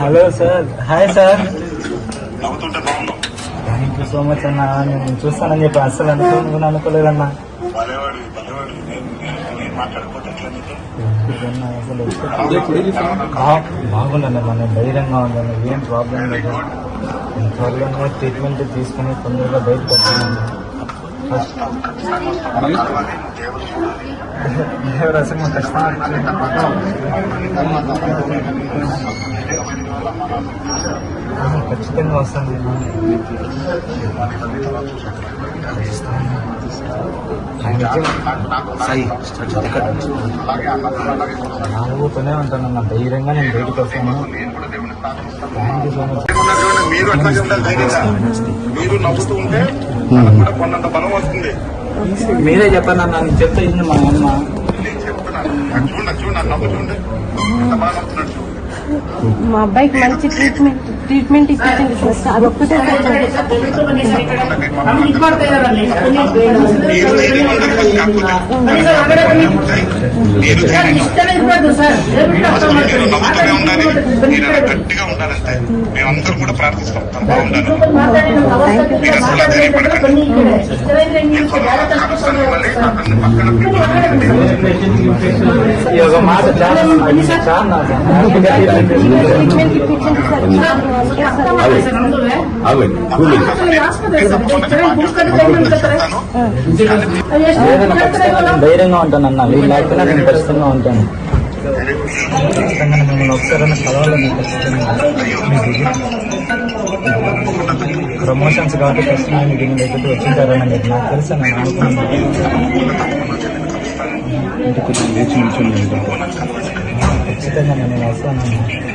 Hello sir. Hi sir. Thank you so much అన్న. నేను చూస్తానని చెప్పి అస్సలు అనుకోను అనుకోలేదన్నా భలేవాడి భలేవాడి. నేను నేను మాట్లాడకపోతే ఎట్లా నీకు ఇదన్నా అసలు బా- బాగుందండి మన ధైర్యంగా ఉందండి ఏం ప్రాబ్లం లేదు. త్వరలోనే ట్రీట్మెంట్ తీసుకుని తొందరగా బయటకు మాకు ఖచ్చితంగా ఖచ్చితంగా వస్తాను. నాలుగుతూనే ఉంటాను నా ధైర్యంగా నేను బయటకు వస్తాను. థ్యాంక్ యూ సో మచ్ మీరు చెప్పండి అన్న నేను చెప్తే మా అమ్మ. మా అబ్బాయికి మంచి ట్రీట్మెంట్ ట్రీట్మెంట్ ఇప్పించండి మీరు ధైర్యంగా ఉండాలి. మీరు అలా గట్టిగా ఉండాలంటే మేమందరం కూడా ప్రార్థిస్తాం. తప్ప ఉండాలి. మీరు అసలు ధైర్యపడకండి ధైర్యంగా ఉంటానన్నా. వీళ్ళు లేకపోయినా నేను ఖచ్చితంగా ఉంటాను. ఖచ్చితంగా మిమ్మల్ని ఒకసారి కలవాలని ఖచ్చితంగా ప్రమోషన్స్ కాబట్టి ఖచ్చితంగా మీకు మీ దగ్గరికి వచ్చింటారని మీకు నాకు తెలుసు నేను అనుకున్నాను ఖచ్చితంగా నేను వస్తాను